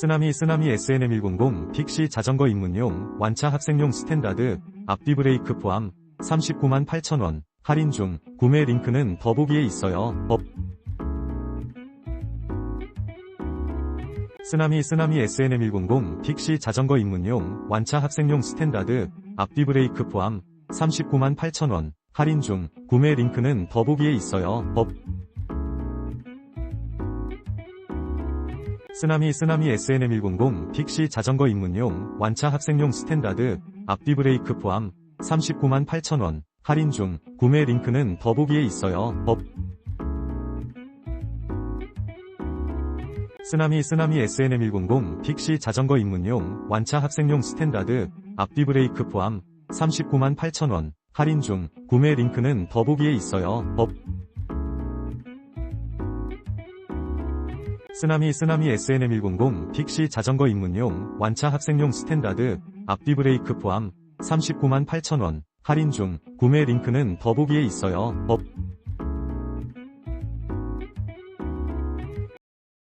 쓰나미 쓰나미 SNM100 픽시 자전거 입문용 완차 학생용 스탠다드 앞뒤 브레이크 포함 39만 8천원. 할인 중. 구매 링크는 더보기에 있어요. 업 쓰나미 쓰나미 SNM100 픽시 자전거 입문용 완차 학생용 스탠다드 앞뒤 브레이크 포함 39만 8천원. 할인 중. 구매 링크는 더보기에 있어요. 업 쓰나미 쓰나미 SNM100 픽시 자전거 입문용 완차 학생용 스탠다드 앞뒤 브레이크 포함 39만 8천원. 할인 중. 구매 링크는 더보기에 있어요. 업. 쓰나미 쓰나미 SNM100 픽시 자전거 입문용 완차 학생용 스탠다드 앞뒤 브레이크 포함 39만 8천원. 할인 중. 구매 링크는 더보기에 있어요. 업 쓰나미 쓰나미 SNM100 픽시 자전거 입문용 완차 학생용 스탠다드 앞뒤 브레이크 포함 39만 8천원. 할인 중. 구매 링크는 더보기에 있어요. 업